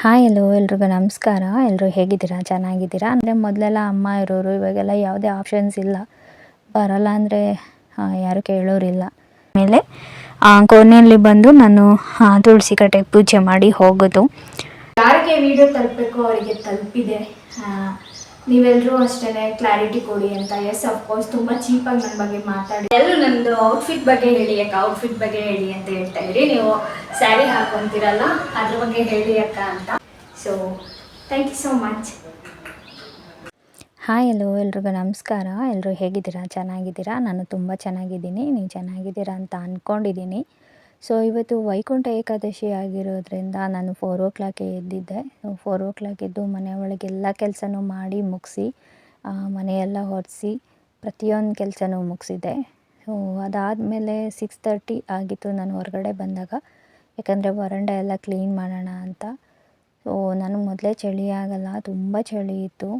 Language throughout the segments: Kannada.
ಹಾಯ್ ಎಲ್ಲೋ, ಎಲ್ರಿಗೂ ನಮಸ್ಕಾರ. ಎಲ್ಲರೂ ಹೇಗಿದ್ದೀರಾ? ಚೆನ್ನಾಗಿದ್ದೀರಾ? ಅಂದರೆ ಮೊದಲೆಲ್ಲ ಅಮ್ಮ, ಇರೋರು ಇವಾಗೆಲ್ಲ ಯಾವುದೇ ಆಪ್ಷನ್ಸ್ ಇಲ್ಲ. ಬರಲ್ಲ ಅಂದರೆ ಯಾರು ಕೇಳೋರಿಲ್ಲ. ಆಮೇಲೆ ಕೊನೆಯಲ್ಲಿ ಬಂದು ನಾನು ತುಳಸಿ ಕಟ್ಟೆಗೆ ಪೂಜೆ ಮಾಡಿ ಹೋಗೋದು. ಯಾರಿಗೆ ವಿಡಿಯೋ ತಲುಪಬೇಕು, ಅವರಿಗೆ ತಲುಪಿದೆ. ನೀವೆಲ್ಲರೂ ಅಷ್ಟೇ ಕ್ಲಾರಿಟಿ ಕೊಡಿ ಅಂತ. ಎಸ್ ಅಫ್ಕೋರ್ಸ್ ತುಂಬ ಚೀಪಾಗಿ ನನ್ನ ಬಗ್ಗೆ ಮಾತಾಡಿ. ಎಲ್ಲರೂ ನಂದು ಔಟ್ಫಿಟ್ ಬಗ್ಗೆ ಹೇಳಿ ಅಕ್ಕ ಔಟ್ಫಿಟ್ ಬಗ್ಗೆ ಹೇಳಿ ಅಂತ ಹೇಳ್ತಾ ಇದ್ರಿ. ನೀವು ಸ್ಯಾರಿ ಹಾಕೊತೀರಲ್ಲ, ಅದ್ರ ಬಗ್ಗೆ ಹೇಳಿ ಅಕ್ಕ ಅಂತ. So thank you so much hi hello ಎಲ್ರಿಗೂ ನಮಸ್ಕಾರ. ಎಲ್ಲರೂ ಹೇಗಿದ್ದೀರಾ? ಚೆನ್ನಾಗಿದ್ದೀರಾ? ನಾನು ತುಂಬ ಚೆನ್ನಾಗಿದ್ದೀನಿ. ನೀವು ಚೆನ್ನಾಗಿದ್ದೀರಾ ಅಂತ ಅಂದ್ಕೊಂಡಿದ್ದೀನಿ ಸೊ ಇವತ್ತು ವೈಕುಂಠ ಏಕಾದಶಿ ಆಗಿರೋದ್ರಿಂದ ನಾನು ಫೋರ್ ಓ ಕ್ಲಾಕೆ ಎದ್ದಿದ್ದೆ. ಫೋರ್ ಓ ಕ್ಲಾಕ್ ಎದ್ದು ಮನೆ ಒಳಗೆಲ್ಲ ಕೆಲಸನೂ ಮಾಡಿ ಮುಗಿಸಿ ಮನೆಯೆಲ್ಲ ಒರೆಸಿ ಪ್ರತಿಯೊಂದು ಕೆಲಸನೂ ಮುಗಿಸಿದ್ದೆ ಸೊ ಅದಾದಮೇಲೆ ಸಿಕ್ಸ್ ತರ್ಟಿ ಆಗಿತ್ತು ನಾನು ಹೊರಗಡೆ ಬಂದಾಗ. ಯಾಕಂದರೆ ವರಂಡ ಎಲ್ಲ ಕ್ಲೀನ್ ಮಾಡೋಣ ಅಂತ. ಸೊ ನನಗೆ ಮೊದಲೇ ಚಳಿ ಆಗಲ್ಲ, ತುಂಬ ಚಳಿ ಇತ್ತು.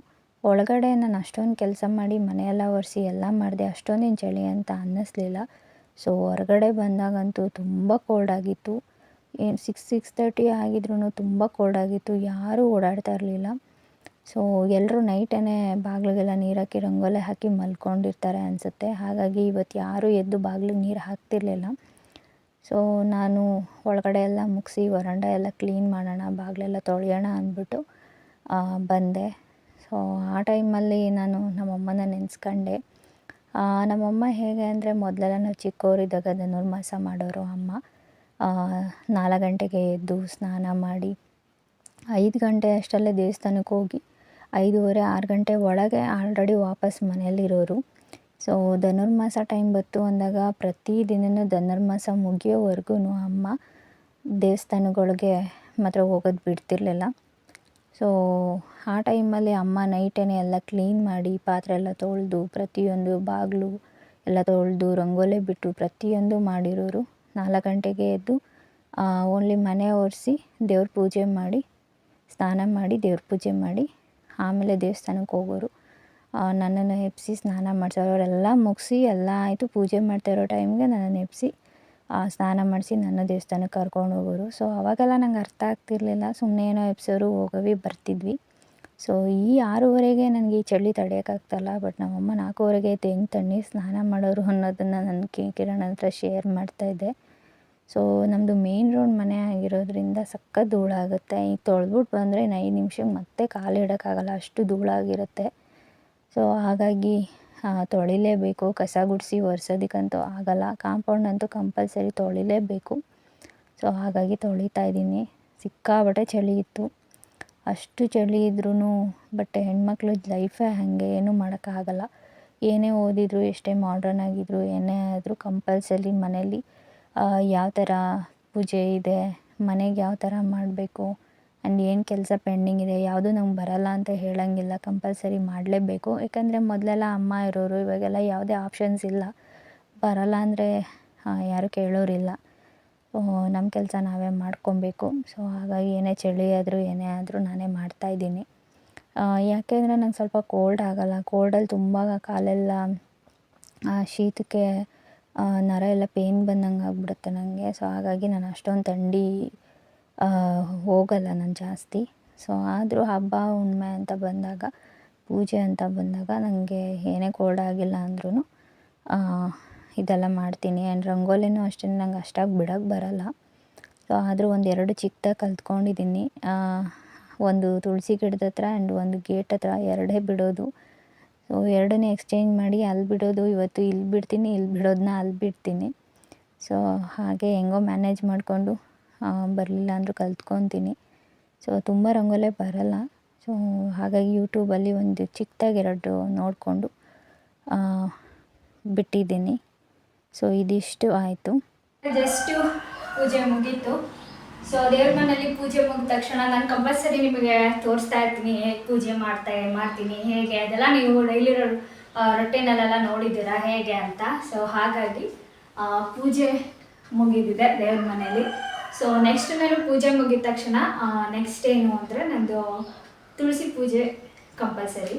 ಒಳಗಡೆ ನಾನು ಅಷ್ಟೊಂದು ಕೆಲಸ ಮಾಡಿ ಮನೆಯೆಲ್ಲ ಒರೆಸಿ ಎಲ್ಲ ಮಾಡಿದೆ, ಅಷ್ಟೊಂದೇನು ಚಳಿ ಅಂತ ಅನ್ನಿಸ್ಲಿಲ್ಲ. ಸೊ ಹೊರಗಡೆ ಬಂದಾಗಂತೂ ತುಂಬ ಕೋಲ್ಡ್ ಆಗಿತ್ತು. ಏನು ಸಿಕ್ಸ್ ಸಿಕ್ಸ್ ತರ್ಟಿ ಆಗಿದ್ರೂ ತುಂಬ ಕೋಲ್ಡ್ ಆಗಿತ್ತು. ಯಾರೂ ಓಡಾಡ್ತಾ ಇರಲಿಲ್ಲ. ಸೊ ಎಲ್ಲರೂ ನೈಟೇ ಬಾಗಿಲಿಗೆಲ್ಲ ನೀರು ಹಾಕಿ ರಂಗೋಲೆ ಹಾಕಿ ಮಲ್ಕೊಂಡಿರ್ತಾರೆ ಅನಿಸುತ್ತೆ. ಹಾಗಾಗಿ ಇವತ್ತು ಯಾರೂ ಎದ್ದು ಬಾಗಿಲಿಗೆ ನೀರು ಹಾಕ್ತಿರ್ಲಿಲ್ಲ. ಸೊ ನಾನು ಒಳಗಡೆ ಎಲ್ಲ ಮುಗಿಸಿ ವರಂಡ ಎಲ್ಲ ಕ್ಲೀನ್ ಮಾಡೋಣ, ಬಾಗಿಲೆಲ್ಲ ತೊಳೆಯೋಣ ಅಂದ್ಬಿಟ್ಟು ಬಂದೆ. ಸೊ ಆ ಟೈಮಲ್ಲಿ ನಾನು ನಮ್ಮಮ್ಮನ ನೆನೆಸ್ಕೊಂಡೆ. ನಮ್ಮಮ್ಮ ಹೇಗೆ ಅಂದರೆ ಮೊದಲೆಲ್ಲ ನಾವು ಚಿಕ್ಕವರಿದ್ದಾಗ ಧನುರ್ಮಾಸ ಮಾಡೋರು ಅಮ್ಮ. ನಾಲ್ಕು ಗಂಟೆಗೆ ಎದ್ದು ಸ್ನಾನ ಮಾಡಿ, ಐದು ಗಂಟೆ ಅಷ್ಟರಲ್ಲೇ ದೇವಸ್ಥಾನಕ್ಕೆ ಹೋಗಿ, ಐದೂವರೆ, ಆರು ಗಂಟೆ ಒಳಗೆ ಆಲ್ರೆಡಿ ವಾಪಸ್ ಮನೆಯಲ್ಲಿರೋರು. ಸೊ ಧನುರ್ಮಾಸ ಟೈಮ್ ಬಂತು ಅಂದಾಗ ಪ್ರತಿ ದಿನವೂ ಧನುರ್ಮಾಸ ಮುಗಿಯೋವರೆಗೂ ಅಮ್ಮ ದೇವಸ್ಥಾನಗಳಿಗೆ ಮಾತ್ರ ಹೋಗೋದು ಬಿಡ್ತಿರ್ಲಿಲ್ಲ. ಸೊ ಆ ಟೈಮಲ್ಲಿ ಅಮ್ಮ ನೈಟೇ ಎಲ್ಲ ಕ್ಲೀನ್ ಮಾಡಿ, ಪಾತ್ರೆ ಎಲ್ಲ ತೊಳೆದು, ಪ್ರತಿಯೊಂದು ಬಾಗಿಲು ಎಲ್ಲ ತೊಳೆದು, ರಂಗೋಲಿ ಬಿಟ್ಟು ಪ್ರತಿಯೊಂದು ಮಾಡಿರೋರು ನಾಲ್ಕು ಗಂಟೆಗೆ ಎದ್ದು ಓನ್ಲಿ ಮನೆ ಒರೆಸಿ ದೇವ್ರ ಪೂಜೆ ಮಾಡಿ, ಸ್ನಾನ ಮಾಡಿ, ದೇವ್ರ ಪೂಜೆ ಮಾಡಿ, ಆಮೇಲೆ ದೇವಸ್ಥಾನಕ್ಕೆ ಹೋಗೋರು. ನನ್ನನ್ನು ಎಬ್ಬಿಸಿ ಸ್ನಾನ ಮಾಡಿಸೋರು. ಅವರೆಲ್ಲ ಮುಗಿಸಿ ಎಲ್ಲ ಆಯಿತು. ಪೂಜೆ ಮಾಡ್ತಾ ಇರೋ ಟೈಮ್ಗೆ ನನ್ನನ್ನು ಎಬ್ಬಿಸಿ ಸ್ನಾನ ಮಾಡಿಸಿ ನನ್ನ ದೇವಸ್ಥಾನಕ್ಕೆ ಕರ್ಕೊಂಡು ಹೋಗೋರು. ಸೊ ಅವಾಗೆಲ್ಲ ನಂಗೆ ಅರ್ಥ ಆಗ್ತಿರಲಿಲ್ಲ. ಸುಮ್ಮನೆ ಏನೋ ಎಪ್ಸೋರು ಹೋಗವಿ ಬರ್ತಿದ್ವಿ. ಸೊ ಈ ಆರೂವರೆಗೆ ನನಗೆ ಈ ಚಳಿ ತಡೆಯೋಕ್ಕಾಗ್ತಲ್ಲ ಬಟ್ ನಮ್ಮಮ್ಮ ನಾಲ್ಕೂವರೆಗೆ ಹೆಂಗೆ ತಣ್ಣೀರು ಸ್ನಾನ ಮಾಡೋರು ಅನ್ನೋದನ್ನು ನನ್ನ ಕಿ, ಕಿರಣ್ ಹತ್ರ ಶೇರ್ ಮಾಡ್ತಾಯಿದ್ದೆ ಸೊ ನಮ್ಮದು ಮೇನ್ ರೋಡ್ ಮನೆ ಆಗಿರೋದ್ರಿಂದ ಸಖತ್ ಧೂಳಾಗುತ್ತೆ ಈಗ ತೊಳೆದ್ಬಿಟ್ಟು ಬಂದರೆ ಐದು ನಿಮಿಷಕ್ಕೆ ಮತ್ತೆ ಕಾಲು ಇಡೋಕ್ಕಾಗಲ್ಲ. ಅಷ್ಟು ಧೂಳಾಗಿರುತ್ತೆ. ಸೊ ಹಾಗಾಗಿ ತೊಳಿಲೇಬೇಕು. ಕಸ ಗುಡಿಸಿ ಒರೆಸೋದಕ್ಕಂತೂ ಆಗಲ್ಲ. ಕಾಂಪೌಂಡ್ ಅಂತೂ ಕಂಪಲ್ಸರಿ ತೊಳಿಲೇಬೇಕು. ಸೊ, ಹಾಗಾಗಿ ತೊಳಿತಾ ಇದ್ದೀನಿ. ಸಿಕ್ಕಾಪಟ್ಟೆ ಚಳಿ ಇತ್ತು. ಅಷ್ಟು ಚಳಿ ಇದ್ರೂ ಬಟ್ ಹೆಣ್ಮಕ್ಳು ಲೈಫೇ ಹಾಗೆ, ಏನೂ ಮಾಡೋಕ್ಕಾಗಲ್ಲ. ಏನೇ ಓದಿದ್ರು, ಎಷ್ಟೇ ಮಾಡ್ರನ್ ಆಗಿದ್ರು, ಏನೇ ಆದರೂ ಕಂಪಲ್ಸರಿ ಮನೇಲಿ ಯಾವ ಥರ ಪೂಜೆ ಇದೆ, ಮನೆಗೆ ಯಾವ ಥರ ಮಾಡಬೇಕು ಆ್ಯಂಡ್ ಏನು ಕೆಲಸ ಪೆಂಡಿಂಗ್ ಇದೆ, ಯಾವುದೂ ನಂಗೆ ಬರಲ್ಲ ಅಂತ ಹೇಳೋಂಗಿಲ್ಲ ಕಂಪಲ್ಸರಿ ಮಾಡಲೇಬೇಕು. ಯಾಕಂದರೆ ಮೊದಲೆಲ್ಲ ಅಮ್ಮ ಇರೋರು, ಇವಾಗೆಲ್ಲ ಯಾವುದೇ ಆಪ್ಷನ್ಸ್ ಇಲ್ಲ. ಬರಲ್ಲ ಅಂದರೆ ಯಾರು ಕೇಳೋರಿಲ್ಲ. ನಮ್ಮ ಕೆಲಸ ನಾವೇ ಮಾಡ್ಕೊಬೇಕು. ಸೊ ಹಾಗಾಗಿ ಏನೇ ಚಳಿ ಆದರೂ, ಏನೇ ಆದರೂ ನಾನೇ ಮಾಡ್ತಾಯಿದ್ದೀನಿ ಯಾಕೆಂದರೆ ನಂಗೆ ಸ್ವಲ್ಪ ಕೋಲ್ಡ್ ಆಗಲ್ಲ. ಕೋಲ್ಡಲ್ಲಿ ತುಂಬ ಕಾಲೆಲ್ಲ ಶೀತಕ್ಕೆ ನರ ಎಲ್ಲ ಪೇನ್ ಬಂದಂಗೆ ಆಗ್ಬಿಡುತ್ತೆ ನನಗೆ ಸೊ ಹಾಗಾಗಿ ನಾನು ಅಷ್ಟೊಂದು ಥಂಡಿ ಹೋಗಲ್ಲ ನಾನು ಜಾಸ್ತಿ. ಸೊ ಆದರೂ ಹಬ್ಬ, ಹುಣ್ಮೆ ಅಂತ ಬಂದಾಗ, ಪೂಜೆ ಅಂತ ಬಂದಾಗ ನನಗೆ ಏನೇ ಕೋಲ್ಡ್ ಆಗಿಲ್ಲ ಅಂದ್ರೂ ಇದೆಲ್ಲ ಮಾಡ್ತೀನಿ. ಆ್ಯಂಡ್ ರಂಗೋಲಿನೂ ಅಷ್ಟೇ, ನಂಗೆ ಅಷ್ಟಾಗಿ ಬಿಡೋಕ್ಕೆ ಬರಲ್ಲ. ಸೊ ಆದರೂ ಒಂದು ಎರಡು ಚಿಕ್ಕದಾಗಿ ಕಲ್ತ್ಕೊಂಡಿದ್ದೀನಿ. ಒಂದು ತುಳಸಿ ಗಿಡದ ಹತ್ರ ಆ್ಯಂಡ್ ಒಂದು ಗೇಟ್ ಹತ್ರ, ಎರಡೇ ಬಿಡೋದು. ಸೊ ಎರಡನ್ನೇ ಎಕ್ಸ್ಚೇಂಜ್ ಮಾಡಿ ಅಲ್ಲಿ ಬಿಡೋದು, ಇವತ್ತು ಇಲ್ಲಿ ಬಿಡ್ತೀನಿ, ಇಲ್ಲಿ ಬಿಡೋದನ್ನ ಅಲ್ಲಿ ಬಿಡ್ತೀನಿ. ಸೊ ಹಾಗೆ ಹೆಂಗೋ ಮ್ಯಾನೇಜ್ ಮಾಡಿಕೊಂಡು ಬರಲಿಲ್ಲ ಅಂದರೂ ಕಲ್ತ್ಕೊತೀನಿ. ಸೊ ತುಂಬ ರಂಗೋಲೆ ಬರಲ್ಲ. ಸೊ ಹಾಗಾಗಿ ಯೂಟ್ಯೂಬಲ್ಲಿ ಒಂದು ಚಿಕ್ಕದಾಗಿ ಎರಡು ನೋಡಿಕೊಂಡು ಬಿಟ್ಟಿದ್ದೀನಿ. ಸೊ ಇದಿಷ್ಟು ಆಯಿತು. ಜಸ್ಟು ಪೂಜೆ ಮುಗೀತು. ಸೊ ದೇವ್ರ ಮನೆಯಲ್ಲಿ ಪೂಜೆ ಮುಗಿದ ತಕ್ಷಣ ನಾನು ಕಂಪಲ್ಸರಿ ನಿಮಗೆ ತೋರಿಸ್ತಾ ಇರ್ತೀನಿ, ಹೇಗೆ ಪೂಜೆ ಮಾಡ್ತಾ, ಮಾಡ್ತೀನಿ, ಹೇಗೆ ಅದೆಲ್ಲ ನೀವು ಡೈಲಿ ರೊಟ್ಟಿನಲ್ಲೆಲ್ಲ ನೋಡಿದ್ದೀರಾ, ಹೇಗೆ ಅಂತ. ಸೊ ಹಾಗಾಗಿ ಪೂಜೆ ಮುಗಿದಿದೆ ದೇವ್ರ ಮನೇಲಿ ಸೊ ನೆಕ್ಸ್ಟ್ ನಾನು ಪೂಜೆ ಮುಗಿದ ತಕ್ಷಣ ನೆಕ್ಸ್ಟ್ ಏನು ಅಂದರೆ ನಂದು ತುಳಸಿ ಪೂಜೆ ಕಂಪಲ್ಸರಿ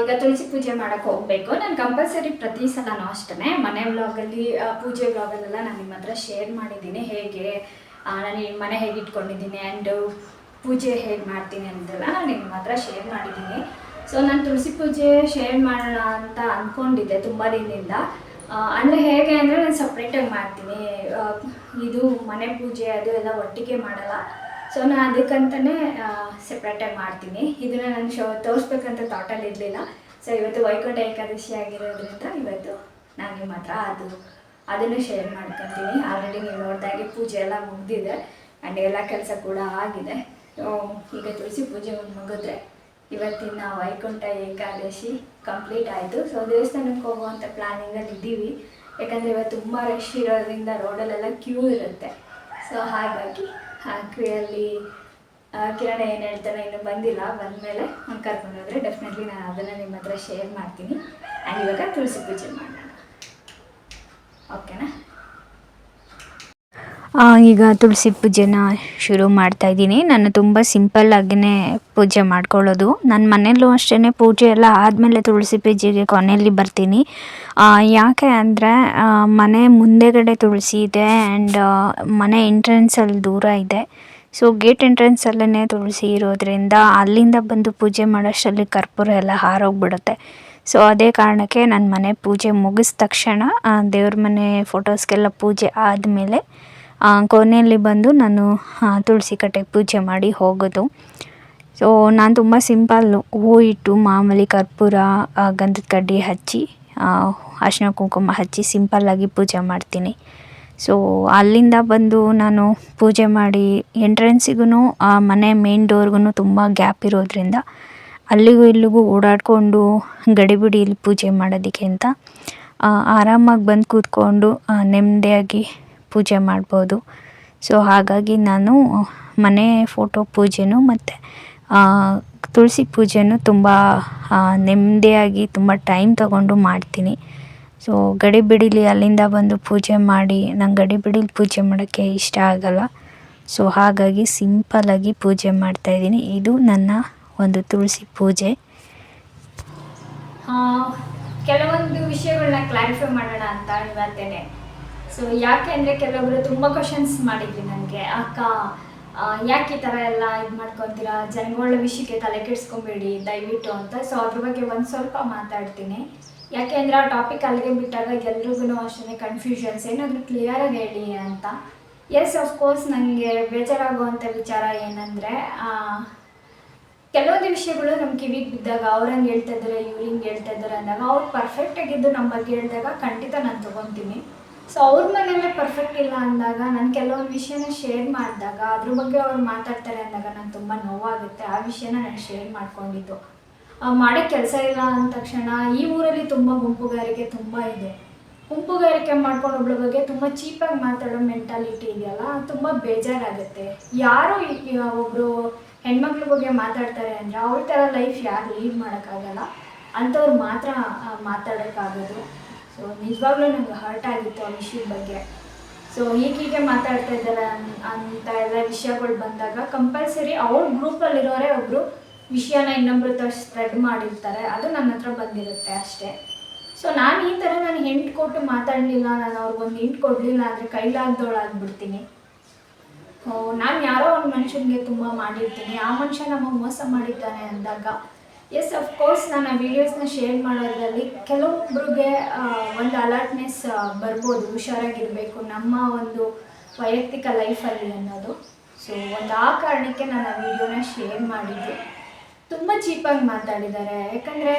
ಈಗ ತುಳಸಿ ಪೂಜೆ ಮಾಡಕ್ಕೆ ಹೋಗಬೇಕು. ನಾನು ಕಂಪಲ್ಸರಿ ಪ್ರತಿ ಸಲನೂ ಅಷ್ಟೇ ಮನೆ ವ್ಲಾಗಲ್ಲಿ ಪೂಜೆ ವ್ಲಾಗಲ್ಲೆಲ್ಲ ನಾನು ನಿಮ್ಮ ಹತ್ರ ಶೇರ್ ಮಾಡಿದ್ದೀನಿ. ಹೇಗೆ ನಾನು ಮನೆ ಹೇಗೆ ಇಟ್ಕೊಂಡಿದ್ದೀನಿ ಆ್ಯಂಡ್ ಪೂಜೆ ಹೇಗೆ ಮಾಡ್ತೀನಿ ಅಂತೆಲ್ಲ ನಾನು ನಿಮ್ಮ ಹತ್ರ ಶೇರ್ ಮಾಡಿದ್ದೀನಿ. ಸೊ ನಾನು ತುಳಸಿ ಪೂಜೆ ಶೇರ್ ಮಾಡೋಣ ಅಂತ ಅಂದ್ಕೊಂಡಿದ್ದೆ ತುಂಬ ದಿನದಿಂದ. ಅಂದರೆ ಹೇಗೆ ಅಂದರೆ ನಾನು ಸಪ್ರೇಟಾಗಿ ಮಾಡ್ತೀನಿ. ಇದು ಮನೆ ಪೂಜೆ ಅದು ಎಲ್ಲ ಒಟ್ಟಿಗೆ ಮಾಡಲ್ಲ. ಸೊ ನಾನು ಅದಕ್ಕಂತಲೇ ಸಪ್ರೇಟಾಗಿ ಮಾಡ್ತೀನಿ. ಇದನ್ನು ನಾನು ಶೋ, ತೋರಿಸ್ಬೇಕಂತ ಥಾಟಲ್ಲಿ ಇರಲಿಲ್ಲ. ಸೊ ಇವತ್ತು ವೈಕುಂಠ ಏಕಾದಶಿ ಆಗಿರೋದ್ರಿಂದ ಇವತ್ತು ನಾನು ನಿಮ್ಮ ಹತ್ರ ಅದು, ಅದನ್ನು ಶೇರ್ ಮಾಡ್ಕೊತೀನಿ. ಆಲ್ರೆಡಿ ನೀವು ನೋಡಿದಾಗೆ ಪೂಜೆ ಎಲ್ಲ ಮುಗಿದಿದೆ. ಆ್ಯಂಡ್ ಎಲ್ಲ ಕೆಲಸ ಕೂಡ ಆಗಿದೆ. ಈಗ ತುಳಸಿ ಪೂಜೆ ಮುಗಿದ್ರೆ ಇವತ್ತಿನ ವೈಕುಂಠ ಏಕಾದಶಿ ಕಂಪ್ಲೀಟ್ ಆಯಿತು. ಸೊ ದೇವಸ್ಥಾನಕ್ಕೆ ಹೋಗುವಂಥ ಪ್ಲ್ಯಾನಿಂಗಲ್ಲಿ ಇದ್ದೀವಿ. ಯಾಕಂದರೆ ಇವತ್ತು ತುಂಬ ರಶ್ ಇರೋದ್ರಿಂದ ರೋಡಲ್ಲೆಲ್ಲ ಕ್ಯೂ ಇರುತ್ತೆ. ಸೊ ಹಾಗಾಗಿ ಆ ಕ್ಯೂಯಲ್ಲಿ ಕಿರಣ ಏನು ಹೇಳ್ತಾನೆ, ಇನ್ನೂ ಬಂದಿಲ್ಲ. ಬಂದಮೇಲೆ ಅವ್ನು ಕರ್ಕೊಂಡು ಹೋದರೆ ಡೆಫಿನೆಟ್ಲಿ ನಾನು ಅದನ್ನು ನಿಮ್ಮ ಹತ್ರ ಶೇರ್ ಮಾಡ್ತೀನಿ. ಆ್ಯಂಡ್ ಇವಾಗ ತುಳಸಿ ಪೂಜೆ ಮಾಡೋಣ. ಓಕೆನಾ ಈಗ ತುಳಸಿ ಪೂಜೆನ ಶುರು ಮಾಡ್ತಾ ಇದ್ದೀನಿ. ನಾನು ತುಂಬ ಸಿಂಪಲ್ಲಾಗಿಯೇ ಪೂಜೆ ಮಾಡ್ಕೊಳ್ಳೋದು. ನನ್ನ ಮನೆಯಲ್ಲೂ ಅಷ್ಟೇ ಪೂಜೆ ಎಲ್ಲ ಆದಮೇಲೆ ತುಳಸಿ ಪೂಜೆಗೆ ಕೊನೆಯಲ್ಲಿ ಬರ್ತೀನಿ. ಯಾಕೆ ಅಂದರೆ ಮನೆ ಮುಂದೆಗಡೆ ತುಳಸಿ ಇದೆ ಆ್ಯಂಡ್ ಮನೆ ಎಂಟ್ರೆನ್ಸಲ್ಲಿ ದೂರ ಇದೆ. ಸೊ ಗೇಟ್ ಎಂಟ್ರೆನ್ಸಲ್ಲೇ ತುಳಸಿ ಇರೋದ್ರಿಂದ ಅಲ್ಲಿಂದ ಬಂದು ಪೂಜೆ ಮಾಡೋಷ್ಟರಲ್ಲಿ ಕರ್ಪೂರ ಎಲ್ಲ ಹಾರೋಗ್ಬಿಡುತ್ತೆ. ಸೊ ಅದೇ ಕಾರಣಕ್ಕೆ ನನ್ನ ಮನೆ ಪೂಜೆ ಮುಗಿದ ತಕ್ಷಣ ದೇವ್ರ ಮನೆ ಫೋಟೋಸ್ಗೆಲ್ಲ ಪೂಜೆ ಆದಮೇಲೆ ಕೊನೆಯಲ್ಲಿ ಬಂದು ನಾನು ತುಳಸಿ ಕಟ್ಟೆಗೆ ಪೂಜೆ ಮಾಡಿ ಹೋಗೋದು. ಸೊ ನಾನು ತುಂಬ ಸಿಂಪಲ್ಲು ಹೂ ಇಟ್ಟು ಮಾಮೂಲಿ ಕರ್ಪೂರ ಗಂಧದ ಕಡ್ಡಿ ಹಚ್ಚಿ ಅರಿಶಿನ ಕುಂಕುಮ ಹಚ್ಚಿ ಸಿಂಪಲ್ಲಾಗಿ ಪೂಜೆ ಮಾಡ್ತೀನಿ. ಸೊ ಅಲ್ಲಿಂದ ಬಂದು ನಾನು ಪೂಜೆ ಮಾಡಿ ಎಂಟ್ರೆನ್ಸಿಗೂ ಆ, ಮನೆ ಮೇನ್ ಡೋರ್ಗೂ ತುಂಬ ಗ್ಯಾಪ್ ಇರೋದ್ರಿಂದ ಅಲ್ಲಿಗೂ ಇಲ್ಲಿಗೂ ಓಡಾಡಿಕೊಂಡು ಗಡಿಬಿಡಿಯಲ್ಲಿ ಪೂಜೆ ಮಾಡೋದಕ್ಕಿಂತ ಆರಾಮಾಗಿ ಬಂದು ಕೂತ್ಕೊಂಡು ನೆಮ್ಮದಿಯಾಗಿ ಪೂಜೆ ಮಾಡ್ಬೋದು. ಸೊ ಹಾಗಾಗಿ ನಾನು, ಮನೆ ಫೋಟೋ ಪೂಜೆನೂ ಮತ್ತು ತುಳಸಿ ಪೂಜೆನೂ ತುಂಬ ನೆಮ್ಮದಿಯಾಗಿ ತುಂಬ ಟೈಮ್ ತಗೊಂಡು ಮಾಡ್ತೀನಿ. ಸೊ ಗಡಿಬಿಡಿಲಿ ಅಲ್ಲಿಂದ ಬಂದು ಪೂಜೆ ಮಾಡಿ, ನಂಗೆ ಗಡಿಬಿಡಿಲಿ ಪೂಜೆ ಮಾಡೋಕ್ಕೆ ಇಷ್ಟ ಆಗಲ್ಲ. ಸೊ ಹಾಗಾಗಿ ಸಿಂಪಲ್ಲಾಗಿ ಪೂಜೆ ಮಾಡ್ತಾಯಿದ್ದೀನಿ ಇದು ನನ್ನ ಒಂದು ತುಳಸಿ ಪೂಜೆ. ಕೆಲವೊಂದು ವಿಷಯಗಳನ್ನ ಕ್ಲಾರಿಫೈ ಮಾಡೋಣ ಅಂತ ಇವತ್ತೇನೆ ಸೊ ಯಾಕೆ ಅಂದರೆ ಕೆಲವೊಬ್ಬರು ತುಂಬ ಕ್ವಶನ್ಸ್ ಮಾಡಿದ್ವಿ ನನಗೆ. ಅಕ್ಕ ಯಾಕೆ ಈ ಥರ ಎಲ್ಲ ಇದು ಮಾಡ್ಕೊತೀರಾ? ಜನಗಳ ವಿಷಯಕ್ಕೆ ತಲೆ ಕೆಡಿಸ್ಕೊಬೇಡಿ, ದಯವಿಟ್ಟು ಅಂತ. ಸೊ ಅದ್ರ ಬಗ್ಗೆ ಒಂದು ಸ್ವಲ್ಪ ಮಾತಾಡ್ತೀನಿ. ಯಾಕೆ ಅಂದರೆ ಆ ಟಾಪಿಕ್ ಅಲ್ಲಿಗೆ ಬಿಟ್ಟಾಗ ಎಲ್ರಿಗೂ ಅಷ್ಟೇ ಕನ್ಫ್ಯೂಷನ್ಸ್ ಏನಾದರೂ ಕ್ಲಿಯರಾಗಿ ಹೇಳಿ ಅಂತ. ಎಸ್ ಅಫ್ಕೋರ್ಸ್ ನನಗೆ ಬೇಜಾರಾಗುವಂಥ ವಿಚಾರ ಏನಂದರೆ ಕೆಲವೊಂದು ವಿಷಯಗಳು ನಮ್ಮ ಕಿವಿಗೆ ಬಿದ್ದಾಗ, ಅವ್ರಂಗೆ ಹೇಳ್ತಾ ಇದ್ದಾರೆ ಇವ್ರು ಹಿಂಗೆ ಹೇಳ್ತಾ ಇದ್ದಾರೆ ಅಂದಾಗ, ಅವ್ರು ಪರ್ಫೆಕ್ಟ್ ಆಗಿದ್ದು ನಮ್ಮ ಬಗ್ಗೆ ಹೇಳಿದಾಗ ಖಂಡಿತ ನಾನು ತೊಗೊತೀನಿ. ಸೊ ಅವ್ರ ಮನೇಲೆ ಪರ್ಫೆಕ್ಟ್ ಇಲ್ಲ ಅಂದಾಗ ನಾನು ಕೆಲವೊಂದು ವಿಷಯನ ಶೇರ್ ಮಾಡಿದಾಗ, ಅದ್ರ ಬಗ್ಗೆ ಅವ್ರು ಮಾತಾಡ್ತಾರೆ ಅಂದಾಗ ನಾನು ತುಂಬ ನೋವಾಗುತ್ತೆ. ಆ ವಿಷಯನ ನಾನು ಶೇರ್ ಮಾಡ್ಕೊಂಡಿದ್ದು. ಮಾಡೋ ಕೆಲಸ ಇಲ್ಲ ಅಂದ ತಕ್ಷಣ ಈ ಊರಲ್ಲಿ ತುಂಬ ಗುಂಪುಗಾರಿಕೆ ತುಂಬ ಇದೆ. ಗುಂಪುಗಾರಿಕೆ ಮಾಡ್ಕೊಂಡು ಒಬ್ಳ ಬಗ್ಗೆ ತುಂಬ ಚೀಪಾಗಿ ಮಾತಾಡೋ ಮೆಂಟಾಲಿಟಿ ಇದೆಯಲ್ಲ ತುಂಬ ಬೇಜಾರಾಗುತ್ತೆ. ಯಾರು ಒಬ್ಬರು ಹೆಣ್ಮಕ್ಳ ಬಗ್ಗೆ ಮಾತಾಡ್ತಾರೆ ಅಂದರೆ ಅವ್ರ ಥರ ಲೈಫ್ ಯಾರು ಲೀಡ್ ಮಾಡೋಕ್ಕಾಗಲ್ಲ ಅಂಥವ್ರು ಮಾತ್ರ ಮಾತಾಡೋಕ್ಕಾಗೋದು ಸೊ ನಿಜವಾಗ್ಲೂ ನಂಗೆ ಹರ್ಟ್ ಆಗಿತ್ತು ಆ ವಿಷಯದ ಬಗ್ಗೆ. ಸೊ ಹೀಗೀಗೆ ಮಾತಾಡ್ತಾ ಇದ್ದಾರೆ ಅಂತ ಎಲ್ಲ ವಿಷಯಗಳು ಬಂದಾಗ ಕಂಪಲ್ಸರಿ ಅವ್ರ ಗ್ರೂಪಲ್ಲಿರೋರೇ ಒಬ್ಬರು ವಿಷಯನ ಇನ್ನೊಬ್ರ ಹತ್ರ ಸ್ಪ್ರೆಡ್ ಮಾಡಿರ್ತಾರೆ. ಅದು ನನ್ನ ಹತ್ರ ಬಂದಿರುತ್ತೆ ಅಷ್ಟೇ. ಸೊ ನಾನು ಈ ಥರ ನಾನು ಹೆಂಟ್ ಕೊಟ್ಟು ಮಾತಾಡಲಿಲ್ಲ, ನಾನು ಅವ್ರಿಗೊಂದು ಹಿಂಟ್ ಕೊಡಲಿಲ್ಲ ಅಂದರೆ ಓ ನಾನು ಯಾರೋ ಒಂದು ಮನುಷ್ಯನಿಗೆ ತುಂಬ ಮಾಡಿರ್ತೀನಿ. ಆ ಮನುಷ್ಯ ನಮಗೆ ಮೋಸ ಮಾಡಿದ್ದಾನೆ ಅಂದಾಗ ಎಸ್ ಅಫ್ಕೋರ್ಸ್ ನಾನು ಆ ವೀಡಿಯೋಸ್ನ ಶೇರ್ ಮಾಡೋದ್ರಲ್ಲಿ ಕೆಲವೊಬ್ಬರಿಗೆ ಒಂದು ಅಲರ್ಟ್ನೆಸ್ ಬರ್ಬೋದು, ಹುಷಾರಾಗಿರಬೇಕು ನಮ್ಮ ಒಂದು ವೈಯಕ್ತಿಕ ಲೈಫಲ್ಲಿ ಅನ್ನೋದು. ಸೊ ಒಂದು ಆ ಕಾರಣಕ್ಕೆ ನಾನು ಆ ವಿಡಿಯೋನ ಶೇರ್ ಮಾಡಿದ್ದು. ತುಂಬ ಚೀಪಾಗಿ ಮಾತಾಡಿದ್ದಾರೆ. ಯಾಕಂದರೆ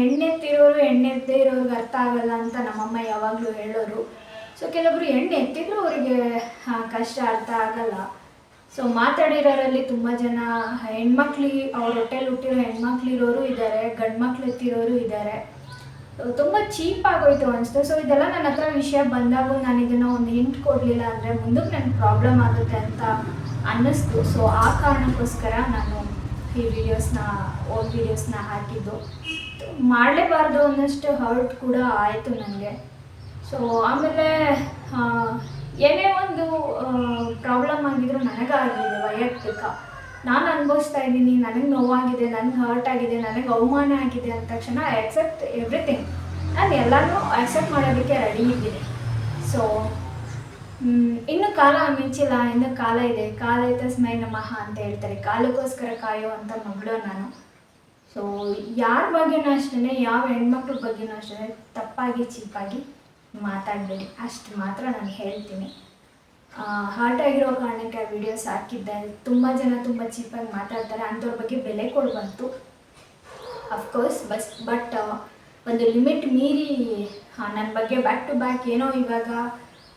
ಹೆಣ್ಣೆತ್ತಿರೋರು ಹೆಣ್ಣೆದ್ದೇ ಇರೋರಿಗೆ ಅರ್ಥ ಆಗಲ್ಲ ಅಂತ ನಮ್ಮಮ್ಮ ಯಾವಾಗಲೂ ಹೇಳೋರು. ಸೊ ಕೆಲವೊಬ್ರು ಹೆಣ್ಣು ಎತ್ತಿದ್ರು ಅವರಿಗೆ ಕಷ್ಟ ಅರ್ಥ ಆಗಲ್ಲ. ಸೊ ಮಾತಾಡಿರೋರಲ್ಲಿ ತುಂಬ ಜನ ಹೆಣ್ಮಕ್ಳಿಗೆ ಅವ್ರ ಹೊಟ್ಟೆಲಿ ಹುಟ್ಟಿರೋ ಹೆಣ್ಮಕ್ಳಿರೋರು ಇದ್ದಾರೆ ಗಂಡು ಮಕ್ಳು ಎತ್ತಿರೋರು ಇದ್ದಾರೆ ತುಂಬ ಚೀಪ್ ಆಗೋಯ್ತು ಅನಿಸ್ತು ಸೊ ಇದೆಲ್ಲ ನನ್ನ ಹತ್ರ ವಿಷಯ ಬಂದಾಗ ನಾನು ಇದನ್ನು ಒಂದು ಹಿಂಟ್ ಕೊಡಲಿಲ್ಲ ಅಂದರೆ ಮುಂದಕ್ಕೆ ನನಗೆ ಪ್ರಾಬ್ಲಮ್ ಆಗುತ್ತೆ ಅಂತ ಅನ್ನಿಸ್ತು. ಸೊ ಆ ಕಾರಣಕ್ಕೋಸ್ಕರ ನಾನು ಈ ವಿಡಿಯೋಸ್ನ ಓಲ್ಡ್ ವಿಡಿಯೋಸ್ನ ಹಾಕಿದ್ದು. ಮಾಡಲೇಬಾರ್ದು ಅನ್ನಷ್ಟು ಹರ್ಟ್ ಕೂಡ ಆಯಿತು ನನಗೆ. ಸೊ ಆಮೇಲೆ ಏನೇ ಒಂದು ಪ್ರಾಬ್ಲಮ್ ಆಗಿದ್ರು ನನಗಾಗಿದೆ ವೈಯಕ್ತಿಕ. ನಾನು ಅನುಭವಿಸ್ತಾ ಇದ್ದೀನಿ, ನನಗೆ ನೋವಾಗಿದೆ, ನನಗೆ ಹರ್ಟ್ ಆಗಿದೆ, ನನಗೆ ಅವಮಾನ ಆಗಿದೆ ಅಂದ ತಕ್ಷಣ ಐ ಎವ್ರಿಥಿಂಗ್ ನಾನು ಎಲ್ಲನೂ ಅಕ್ಸೆಪ್ಟ್ ಮಾಡೋದಕ್ಕೆ ರೆಡಿ ಇದ್ದೀನಿ. ಸೊ ಇನ್ನು ಕಾಲ ಮಿಂಚಿಲ್ಲ, ಇನ್ನು ಕಾಲ ಇದೆ. ಕಾಲ ತಸ್ಮೈ ನಮಃ ಅಂತ ಹೇಳ್ತಾರೆ. ಕಾಲಕ್ಕೋಸ್ಕರ ಕಾಯೋ ಅಂತ ಮಗಳು ನಾನು. ಸೊ ಯಾರ ಬಗ್ಗೆನೂ ಅಷ್ಟೇ ಯಾವ ಹೆಣ್ಮಕ್ಳ ಬಗ್ಗೆನೂ ಅಷ್ಟೇ ತಪ್ಪಾಗಿ, ಚೀಪಾಗಿ ಮಾತಾಡಬೇಡಿ. ಅಷ್ಟು ಮಾತ್ರ ನಾನು ಹೇಳ್ತೀನಿ. ಹಾರ್ಟ್ ಆಗಿರೋ ಕಾರಣಕ್ಕೆ ಆ ವಿಡಿಯೋಸ್ ಹಾಕಿದ್ದೆ. ತುಂಬ ಜನ ತುಂಬ ಚೀಪಾಗಿ ಮಾತಾಡ್ತಾರೆ. ಅಂಥವ್ರ ಬಗ್ಗೆ ಬೆಲೆ ಕೊಡಬಾರ್ದು. ಅಫ್ಕೋರ್ಸ್ ಬಸ್ ಬಟ್ ಒಂದು ಲಿಮಿಟ್ ಮೀರಿ ನನ್ನ ಬಗ್ಗೆ ಬ್ಯಾಕ್ ಟು ಬ್ಯಾಕ್ ಏನೋ ಇವಾಗ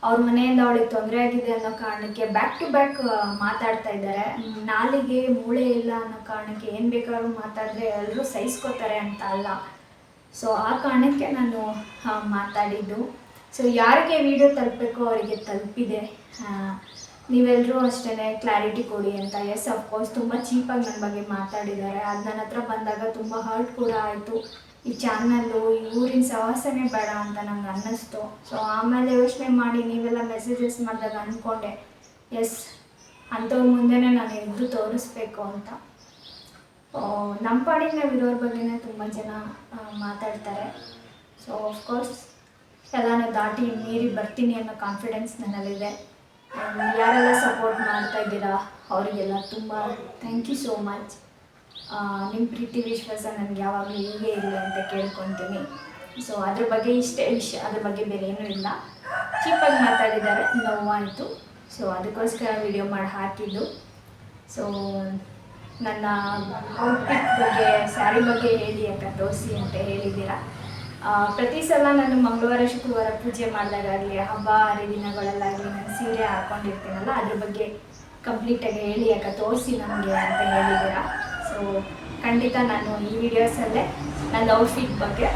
ಅವ್ರ ಮನೆಯಿಂದ ಅವಳಿಗೆ ತೊಂದರೆ ಆಗಿದೆ ಅನ್ನೋ ಕಾರಣಕ್ಕೆ ಬ್ಯಾಕ್ ಟು ಬ್ಯಾಕ್ ಮಾತಾಡ್ತಾ ಇದ್ದಾರೆ. ನಾಲಿಗೆ ಮೂಳೆ ಇಲ್ಲ ಅನ್ನೋ ಕಾರಣಕ್ಕೆ ಏನು ಬೇಕಾದ್ರೂ ಮಾತಾಡಿದ್ರೆ ಎಲ್ಲರೂ ಸಹಿಸ್ಕೋತಾರೆ ಅಂತ ಅಲ್ಲ. ಸೊ ಆ ಕಾರಣಕ್ಕೆ ನಾನು ಮಾತಾಡಿದ್ದು. ಸೊ ಯಾರಿಗೆ ವಿಡಿಯೋ ತಲುಪಬೇಕೋ ಅವರಿಗೆ ತಲುಪಿದೆ? ನೀವೆಲ್ಲರೂ ಅಷ್ಟೇ ಕ್ಲಾರಿಟಿ ಕೊಡಿ ಅಂತ. ಎಸ್ ಅಫ್ಕೋರ್ಸ್ ತುಂಬ ಚೀಪಾಗಿ ನನ್ನ ಬಗ್ಗೆ ಮಾತಾಡಿದ್ದಾರೆ. ಅದು ನನ್ನ ಹತ್ರ ಬಂದಾಗ ತುಂಬ ಹರ್ಟ್ ಕೂಡ ಆಯಿತು. ಈ ಚಾನಲ್ಲು ಈ ಊರಿನ ಸವಾಸನೇ ಬೇಡ ಅಂತ ನಂಗೆ ಅನ್ನಿಸ್ತು. ಸೊ ಆಮೇಲೆ ಯೋಚನೆ ಮಾಡಿ ನೀವೆಲ್ಲ ಮೆಸೇಜಸ್ ಮಾಡಿದಾಗ ಅಂದ್ಕೊಂಡೆ ಎಸ್ ಅಂಥವ್ರ ಮುಂದೆನೇ ನಾನು ಎದ್ದು ತೋರಿಸ್ಬೇಕು ಅಂತ. ನಮ್ಮ ಪಾಡಿಗೆ ನಾವು ಇರೋರ ಬಗ್ಗೆನೇ ತುಂಬ ಜನ ಮಾತಾಡ್ತಾರೆ. ಸೊ ಆಫ್ಕೋರ್ಸ್ ಎಲ್ಲನೂ ದಾಟಿ ಮೀರಿ ಬರ್ತೀನಿ ಅನ್ನೋ ಕಾನ್ಫಿಡೆನ್ಸ್ ನನ್ನಲ್ಲಿದೆ. ಯಾರೆಲ್ಲ ಸಪೋರ್ಟ್ ಮಾಡ್ತಾ ಇದ್ದೀರಾ, ಅವರಿಗೆಲ್ಲ ತುಂಬ ಥ್ಯಾಂಕ್ ಯು ಸೋ ಮಚ್ ನಿಮ್ಮ ಪ್ರೀತಿ ವಿಶ್ವಾಸ ನನಗೆ ಯಾವಾಗಲೂ ಹೀಗೆ ಇರಲಿ ಅಂತ ಕೇಳ್ಕೊತೀನಿ. ಸೊ ಅದ್ರ ಬಗ್ಗೆ ಇಷ್ಟೇ ವಿಷಯ ಅದ್ರ ಬಗ್ಗೆ ಬೇರೆ ಏನೂ ಇಲ್ಲ. ಚೀಪಾಗಿ ಮಾತಾಡಿದ್ದಾರೆ ನೋವಾಯಿತು ಸೊ ಅದಕ್ಕೋಸ್ಕರ ವಿಡಿಯೋ ಮಾಡಿ, ಹಾಕಿದ್ದು. ಸೊ ನನ್ನ ಔಟ್ಫಿಟ್ ಬಗ್ಗೆ ಸ್ಯಾರಿ ಬಗ್ಗೆ ಹೇಳಿ ಅಕ್ಕ ತೋರಿಸಿ ಅಂತ ಹೇಳಿದ್ದೀರಾ? ಪ್ರತಿ ಸಲ ನಾನು ಮಂಗಳವಾರ, ಶುಕ್ರವಾರ ಪೂಜೆ ಮಾಡಿದಾಗಲಿ ಹಬ್ಬ, ಹರಿದಿನಗಳಲ್ಲಾಗಲಿ ನಾನು ಸೀರೆ ಹಾಕೊಂಡಿರ್ತೀನಲ್ಲ, ಅದ್ರ ಬಗ್ಗೆ ಕಂಪ್ಲೀಟಾಗಿ ಹೇಳಿ ಯಾಕೆ ತೋರಿಸಿ ನಮಗೆ ಅಂತ ಹೇಳಿದ್ದೀರಾ. ಸೊ ಖಂಡಿತ ನಾನು ಈ ವಿಡಿಯೋಸಲ್ಲೇ ನನ್ನ ಔಟ್ಫಿಟ್ ಬಗ್ಗೆ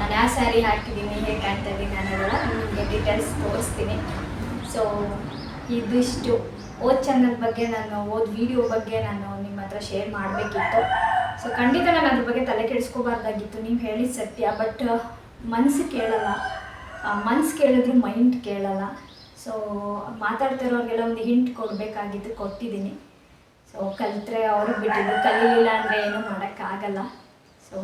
ನಾನು ಯಾವ ಸ್ಯಾರಿ ಹಾಕಿದ್ದೀನಿ, ಹೇಗೆ ಕಾಣ್ತಾ ಇದ್ದೀನಿ ಅನ್ನೋದೆಲ್ಲ ನಿಮಗೆ ಡೀಟೇಲ್ಸ್ ತೋರಿಸ್ತೀನಿ. ಸೊ ಇದಿಷ್ಟು. ಓದ್ ಚಾನಲ್ ಬಗ್ಗೆ ನಾನು ಓದ್ ವಿಡಿಯೋ ಬಗ್ಗೆ ನಾನು ನಿಮ್ಮ ಹತ್ರ ಶೇರ್ ಮಾಡಬೇಕಿತ್ತು. ಸೊ ಖಂಡಿತ ನಾನು ಅದ್ರ ಬಗ್ಗೆ ತಲೆ ಕೆಡಿಸ್ಕೋಬಾರ್ದಾಗಿತ್ತು. ನೀವು ಹೇಳಿದ ಸತ್ಯ ಬಟ್ ಮನಸ್ಸು ಕೇಳಲ್ಲ. ಮನ್ಸು ಕೇಳಿದ್ರು ಮೈಂಡ್ ಕೇಳಲ್ಲ. ಸೊ ಮಾತಾಡ್ತಿರೋರಿಗೆಲ್ಲ ಒಂದು ಹಿಂಟ್ ಕೊಡಬೇಕಾಗಿದ್ದು ಕೊಟ್ಟಿದ್ದೀನಿ. ಸೊ ಕಲಿತರೆ ಅವ್ರಿಗೆ ಬಿಟ್ಟಿದ್ದು. ಕಲೀಲಿಲ್ಲ ಅಂದರೆ ಏನೂ ಮಾಡೋಕ್ಕಾಗಲ್ಲ. So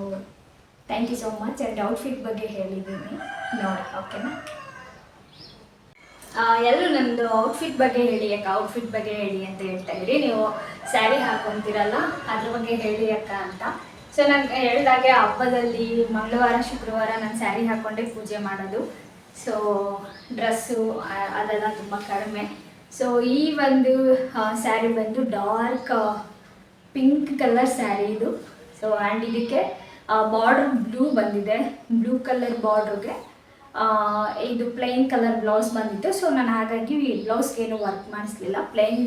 thank you so much and outfit ಬಗ್ಗೆ ಹೇಳಿದ್ದೀನಿ. ನೋಡಿ ಓಕೆನಾ ಎಲ್ಲರೂ ನಮ್ಮದು ಔಟ್ಫಿಟ್ ಬಗ್ಗೆ ಹೇಳಿ ಅಕ್ಕ ಔಟ್ಫಿಟ್ ಬಗ್ಗೆ ಹೇಳಿ ಅಂತ ಹೇಳ್ತಾ ಇದ್ರಿ. ನೀವು ಸ್ಯಾರಿ ಹಾಕೊತೀರಲ್ಲ, ಅದ್ರ ಬಗ್ಗೆ ಹೇಳಿ ಅಕ್ಕ ಅಂತ. ಸೊ ನಂಗೆ ಹೇಳಿದಾಗೆ ಹಬ್ಬದಲ್ಲಿ ಮಂಗಳವಾರ, ಶುಕ್ರವಾರ ನಾನು ಸ್ಯಾರಿ ಹಾಕ್ಕೊಂಡೇ ಪೂಜೆ ಮಾಡೋದು. ಸೊ ಡ್ರೆಸ್ಸು ಅದೆಲ್ಲ ತುಂಬ ಕಡಿಮೆ. ಸೊ ಈ ಒಂದು ಸ್ಯಾರಿ ಬಂದು ಡಾರ್ಕ್ ಪಿಂಕ್ ಕಲರ್ ಸ್ಯಾರಿ ಇದು. ಸೊ ಆ್ಯಂಡ್ ಇದಕ್ಕೆ ಬಾರ್ಡ್ರ್ ಬ್ಲೂ ಬಂದಿದೆ. ಬ್ಲೂ ಕಲರ್ ಬಾರ್ಡ್ರಿಗೆ ಇದು ಪ್ಲೈನ್ ಕಲರ್ ಬ್ಲೌಸ್ ಬಂದಿತ್ತು. ಸೊ ನಾನು ಹಾಗಾಗಿ ಬ್ಲೌಸ್ಗೆ ಏನು ವರ್ಕ್ ಮಾಡಿಸ್ಲಿಲ್ಲ. ಪ್ಲೈನ್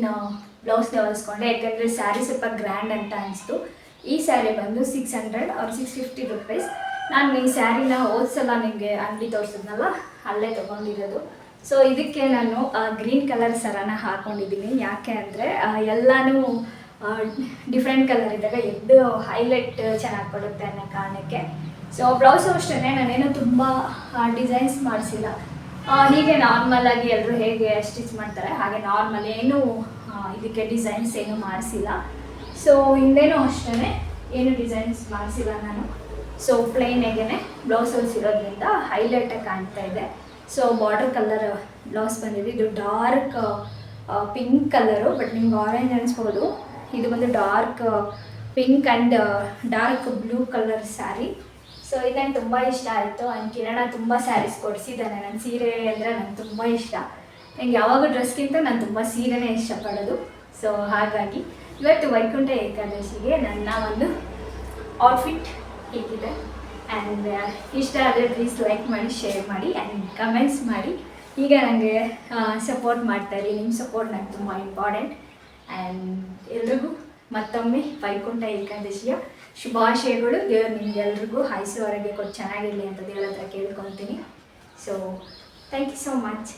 ಬ್ಲೌಸ್ನೇ ಹೊಲಿಸ್ಕೊಂಡೆ ಯಾಕೆಂದರೆ ಸ್ಯಾರಿ ಸ್ವಲ್ಪ ಗ್ರ್ಯಾಂಡ್ ಅಂತ ಅನಿಸ್ತು. ಈ ಸ್ಯಾರಿ ಬಂದು ಸಿಕ್ಸ್ ಹಂಡ್ರೆಡ್ ಅವ್ರು ಸಿಕ್ಸ್ ಫಿಫ್ಟಿ ರುಪೀಸ್ ನಾನು ಈ ಸ್ಯಾರಿನ ಹೋದ್ಸಲ ನಿಮಗೆ ಅಂಗಡಿ ತೋರಿಸಿದ್ನಲ್ಲ, ಅಲ್ಲೇ ತೊಗೊಂಡಿರೋದು. ಸೊ ಇದಕ್ಕೆ ನಾನು ಗ್ರೀನ್ ಕಲರ್ ಸರನ ಹಾಕೊಂಡಿದ್ದೀನಿ. ಯಾಕೆ ಅಂದರೆ ಎಲ್ಲನೂ ಡಿಫ್ರೆಂಟ್ ಕಲರ್ ಇದ್ದಾಗ ಎದ್ದು ಹೈಲೈಟ್ ಚೆನ್ನಾಗಿ ಕೊಡುತ್ತೆ ಅನ್ನೋ ಕಾರಣಕ್ಕೆ. ಸೊ ಬ್ಲೌಸು ಅಷ್ಟೇ ನಾನೇನು ತುಂಬ ಡಿಸೈನ್ಸ್ ಮಾಡಿಸಿಲ್ಲ. ಹೀಗೆ ನಾರ್ಮಲ್ ಆಗಿ ಎಲ್ಲರೂ ಹೇಗೆ ಸ್ಟಿಚ್ ಮಾಡ್ತಾರೆ, ಹಾಗೆ ನಾರ್ಮಲ್ ಏನು ಇದಕ್ಕೆ ಡಿಸೈನ್ಸ್ ಏನು ಮಾಡಿಸಿಲ್ಲ. ಸೊ ಹಿಂದೇನೂ ಅಷ್ಟೇ ಏನು ಡಿಸೈನ್ಸ್ ಮಾಡಿಸಿಲ್ಲ ನಾನು. ಸೊ ಪ್ಲೈನಾಗೇ ಬ್ಲೌಸ್ ಹೊಲಿಸಿರೋದ್ರಿಂದ ಹೈಲೈಟಾಗಿ ಕಾಣ್ತಾ ಇದೆ. ಸೊ ಬಾರ್ಡರ್ ಕಲರ್ ಬ್ಲೌಸ್ ಬಂದಿದೆ. ಇದು ಡಾರ್ಕ್ ಪಿಂಕ್ ಕಲರು ಬಟ್ ನಿಮ್ಗೆ ಆರೆಂಜ್ ಅನಿಸ್ಬೋದು. ಇದು ಬಂದು dark pink and dark blue colour sari so ಇದು ನಂಗೆ ತುಂಬ ಇಷ್ಟ ಆಯಿತು. ಆ್ಯಂಡ್ ಕಿರಣ ತುಂಬ ಸ್ಯಾರೀಸ್ ಕೊಡಿಸಿದ್ದಾನೆ. ನನ್ನ ಸೀರೆ ಅಂದರೆ ನಂಗೆ ತುಂಬ ಇಷ್ಟ. ನಂಗೆ ಯಾವಾಗ ಡ್ರೆಸ್ಗಿಂತ ನಾನು ತುಂಬ ಸೀರೆನೇ ಇಷ್ಟಪಡೋದು. ಸೊ ಹಾಗಾಗಿ ಇವತ್ತು ವೈಕುಂಠ ಏಕಾದಶಿಗೆ ನನ್ನ ಒಂದು ಔಟ್ಫಿಟ್ ಹೇಗಿದೆ. ಆ್ಯಂಡ್ ಇಷ್ಟ ಆದರೆ ಪ್ಲೀಸ್ ಲೈಕ್ ಮಾಡಿ ಶೇರ್ ಮಾಡಿ ಆ್ಯಂಡ್ ಕಮೆಂಟ್ಸ್ ಮಾಡಿ. ಈಗ ನನಗೆ ಸಪೋರ್ಟ್ ಮಾಡ್ತಾರೆ ನಿಮ್ಮ ಸಪೋರ್ಟ್ ನಂಗೆ ತುಂಬ ಇಂಪಾರ್ಟೆಂಟ್ ಆ್ಯಂಡ್ ಎಲ್ರಿಗೂ ಮತ್ತೊಮ್ಮೆ ವೈಕುಂಠ ಏಕಾದಶಿಯ ಶುಭಾಶಯಗಳು. ದೇವರು ನಿಮ್ಗೆಲ್ರಿಗೂ ಆಯುಸ್ಸು ಹೊರಗೆ ಕೊಟ್ಟು ಚೆನ್ನಾಗಿರಲಿ ಅಂತ ದೇವರ ಹತ್ರ ಕೇಳ್ಕೊತೀನಿ so thank you so much